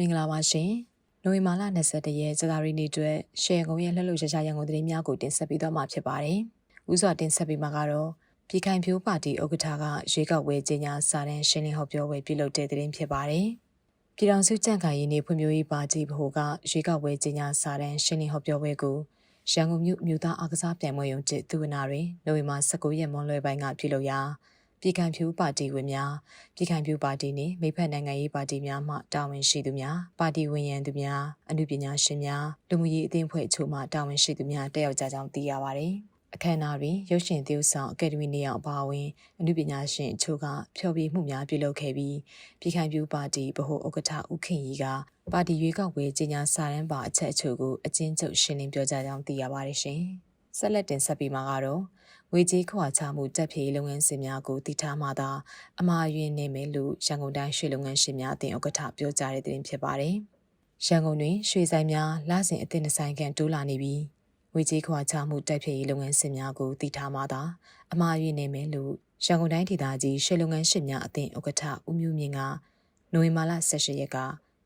မင်္ဂလာပါရှင်။နိုဝင်ဘာလ22ရက်ဇာတာရီနေ့အတွက်ရှယ်ကုန်းရဲ့လှလှရရရန်ကုန်သတင်းများကိုတင်ဆက်ပေးသွားမှာဖြစ်ပါတယ်။ဥစွာတင်ဆက်ပေးမှာကတော့ပြည်ခိုင်ဖြိုးပါတီဥက္ကဋ္ဌကရွေးကောက်ပွဲကြီးညာစာတမ်းရှင်းလင်းဟောပြောပွဲပြုလုပ်တဲ့သတင်းဖြစ်ပါတယ်။ပြည်တော်စုကြံ့ခိုင်ရေးနေဖွံ့ဖြိုးရေးပါတီဗဟိုကရွေးကောက်ပွဲကြီးညာစာတမ်းရှင်းလင်းဟောပြောပွဲကိုရန်ကုန်မြို့မြို့သားအားကစားပြိုင်ပွဲရုံကျသူဝနာတွင်နိုဝင်ဘာ19ရက်မွန်လွယ်ပိုင်းကပြုလုပ်ရာ ပြည်ခိုင်ဖြူပါတီဝင်များပြည်ခိုင်ဖြူပါတီနှင့်မိဖက်နိုင်ငံရေးပါတီများမှတာဝန်ရှိသူများပါတီဝင်ရန်သူများအမှုပညာရှင်များလူမှုရေးအသင်းဖွဲ့အချို့မှတာဝန်ရှိသူများတက်ရောက်ကြကြောင်းသိရပါသည်အခမ်းအနားတွင်ရုပ်ရှင်သရုပ်ဆောင်အကယ်ဒမီနေအောင်အပါအဝင်အမှုပညာရှင်အချို့ကဖျော်ဖြေမှုများပြုလုပ်ခဲ့ပြီးပြည်ခိုင်ဖြူပါတီဗဟိုဥက္ကဋ္ဌဦးခင်ရီကပါတီရွေးကောက်ပွဲကြီးညာစာရန်ပါအချက်အချို့ကိုအကျဉ်းချုပ်ရှင်းလင်းပြောကြားကြောင်းသိရပါတယ်ရှင် ဆက်လက်တင်ဆက်ပြီးမှာကတော့ငွေကြေးခွာချမှုတက်ဖြေလုပ်ငန်းစဉ်များကိုတည်ထားမှသာအမှားယွင်းနေမယ်လို့ရန်ကုန်တိုင်းရွှေလုပ်ငန်းရှင်များအသင်းဥက္ကဋ္ဌပြောကြားတဲ့တင်ဖြစ်ပါတယ်။ရန်ကုန်တွင်ရွှေဆိုင်များလစဉ်အသင်းနှဆိုင်ကန်တိုးလာနေပြီးငွေကြေးခွာချမှုတက်ဖြေလုပ်ငန်းစဉ်များကိုတည်ထားမှသာအမှားယွင်းနေမယ်လို့ရန်ကုန်တိုင်းဒေသကြီးရွှေလုပ်ငန်းရှင်များအသင်းဥက္ကဋ္ဌဦးမျိုးမြင့်ကနိုဝင်ဘာလ18ရက်က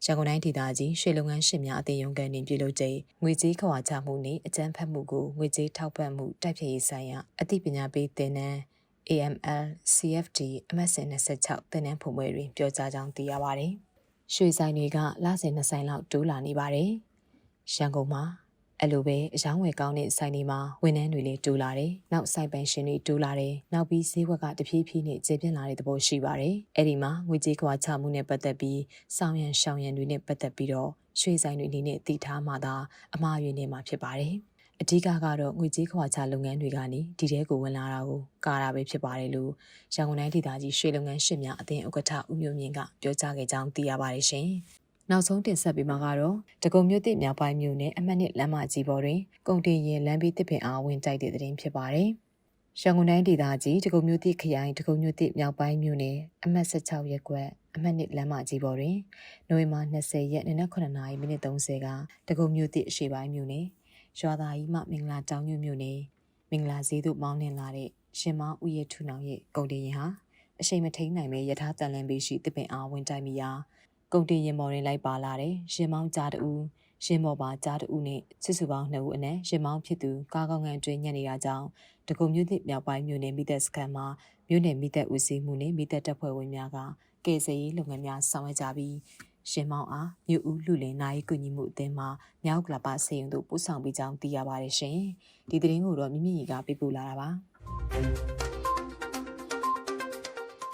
ရန်ကုန်တိုင်းဒေသကြီးရွှေလုပ်ငန်းရှင်များအသင်းရုံးကန်တွင်ပြုလုပ်ချိန်ငွေကြေးခွာချမှုနှင့်အကြမ်းဖက်မှုကိုငွေကြေးထောက်ပံ့မှုတိုက်ဖျက်ရေးဆိုင်ရာအသိပညာပေးသင်တန်း AML CFD MSN 26သင်တန်းဖွင့်ပွဲတွင်ပြောကြားကြောင်းသိရပါတယ်။ရွှေဆိုင်တွေကလစဉ်နှစ်ဆိုင်လောက်တိုးလာနေပါတယ်။ရန်ကုန်မှာ အဲ့လိုပဲအယောင်းဝယ်ကောင်းတဲ့ဆိုင်တွေမှာဝန်ထမ်းတွေလည်းတိုးလာတယ်။နောက်ဆိုင်ပန်ရှင်တွေတိုးလာတယ်။နောက်ပြီးဈေးဝက်ကတဖြည်းဖြည်းနဲ့ကျေပြန့်လာတဲ့သဘောရှိပါတယ်။အဲ့ဒီမှာငွေကြေးကွာချမှုနဲ့ပတ်သက်ပြီးစောင်းရံရှောင်းရံတွေနဲ့ပတ်သက်ပြီးတော့ရွှေဆိုင်တွေအနေနဲ့တည်ထားမှသာအမှားယွင်းနေမှာဖြစ်ပါတယ်။အဓိကကတော့ငွေကြေးခွာချလုပ်ငန်းတွေကနေဒီတဲကိုဝင်လာတာကိုကာတာပဲဖြစ်ပါတယ်လို့ရန်ကုန်တိုင်းဒေသကြီးရွှေလုပ်ငန်းရှင်များအသင်းဥက္ကဋ္ဌဦးမျိုးမြင့်ကပြောကြားခဲ့ကြောင်းသိရပါတယ်ရှင်။ နောက်ဆုံးတင်ဆက်ပေးမှာကတော့တကုံမြို့တစ်မြောက်ပိုင်းမြို့နယ်အမှတ်နှစ်လမ်းမကြီးပေါ်တွင်ကုန်တင်ရင်လမ်းဘေးတစ်ပင်အားဝင်တိုက်တဲ့တဲ့တင်ဖြစ်ပါတယ်။ရန်ကုန်တိုင်းဒေသကြီးတကုံမြို့တစ်ခရိုင်တကုံမြို့တစ်မြောက်ပိုင်းမြို့နယ်အမှတ်16ရပ်ကွက်အမှတ်နှစ်လမ်းမကြီးပေါ်တွင်နိုဝင်ဘာ20ရက်နေ့နက်9:30မိနစ်30ကတကုံမြို့တစ်အရှိပိုင်းမြို့နယ်ရွာသားကြီးမှမင်္ဂလာတောင်ညွမြို့နယ်မင်္ဂလာဈေးသို့မောင်းနှင်လာတဲ့ရှင်မောင်ဦးရထူနောင်ရဲ့ကုန်တင်ရင်ဟာအရှိန်မထိန်နိုင်ပဲယထာတန်လန်ပေးရှိတစ်ပင်အားဝင်တိုက်မိရာ ကုန်တင်ရင်မော်တွင်လိုက်ပါလာတဲ့ရင်မောင်းကြားတူရင်မော်ပါကြားတူနဲ့စစ်စုပေါင်းနှစ်ဦးအနက်ရင်မောင်းဖြစ်သူကားကောင်းကန်တွင်ညံ့နေတာကြောင့်တကုံမြို့သစ်မြောက်ပိုင်းမြို့နယ်မိသက်စခန်းမှာမြို့နယ်မိသက်ဦးစီးမှုနဲ့မိသက်တပ်ဖွဲ့ဝင်များကကယ်ဆယ်ရေးလုပ်ငန်းများဆောင်ရွက်ကြပြီးရှင်မောင်အားမြို့ဦးလူလင်နိုင်ကုညီမှုအသင်းမှမြောက်ကလပစေရင်တို့ပို့ဆောင်ပေးကြောင်းသိရပါတယ်ရှင်။ဒီသတင်းကိုတော့မိမိကြီးကပေးပို့လာတာပါ။